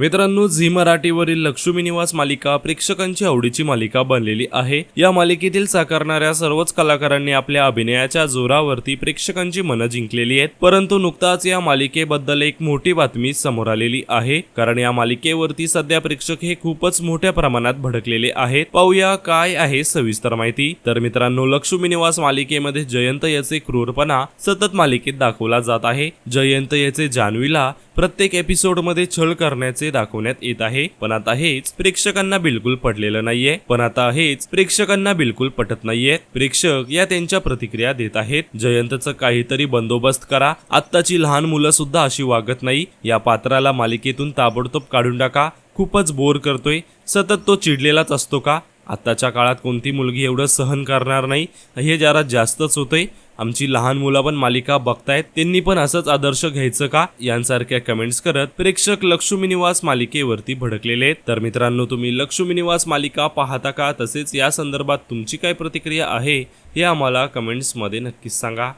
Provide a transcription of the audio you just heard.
मित्रांनो झी मराठीवरील लक्ष्मी निवास मालिका प्रेक्षकांची आवडीची मालिका बनलेली आहे. या मालिकेतील साकारणाऱ्या सर्वच कलाकारांनी आपल्या अभिनयाच्या जोरावरती प्रेक्षकांची मनं जिंकलेली आहेत. परंतु नुकताच या मालिकेबद्दल एक मोठी बातमी समोर आलेली आहे. कारण या मालिकेवरती सध्या प्रेक्षक हे खूपच मोठ्या प्रमाणात भडकलेले आहेत. पाहूया काय आहे सविस्तर माहिती. तर मित्रांनो लक्ष्मी निवास मालिकेमध्ये जयंत याचे क्रूरपणा सतत मालिकेत दाखवला जात आहे. जयंत याचे जान्हवीला प्रत्येक एपिसोडमध्ये छळ करण्याचे दाखवण्यात येत आहे. पण आता हेच प्रेक्षकांना बिलकुल पटलेलं नाहीये. पण आता हेच प्रेक्षकांना बिलकुल पटत नाहीये. प्रेक्षक या त्यांच्या प्रतिक्रिया देत आहेत. जयंतचं काहीतरी बंदोबस्त करा. आत्ताची लहान मुलं सुद्धा अशी वागत नाही. या पात्राला मालिकेतून ताबडतोब काढून टाका. खूपच बोर करतोय. सतत तो चिडलेलाच असतो का? आत्ताच्या काळात कोणती मुलगी एवढं सहन करणार नाही? हे जरा जास्तच होतंय. आमची लहान मुलं पण मालिका बघतायत त्यांनी पण असंच आदर्श घ्यायचं का? यांसारख्या कमेंट्स करत प्रेक्षक लक्ष्मी निवास मालिकेवरती भडकलेले आहेत. तर मित्रांनो तुम्ही लक्ष्मी निवास मालिका पाहता का? तसेच या संदर्भात तुमची काय प्रतिक्रिया आहे हे आम्हाला कमेंट्समध्ये नक्कीच सांगा.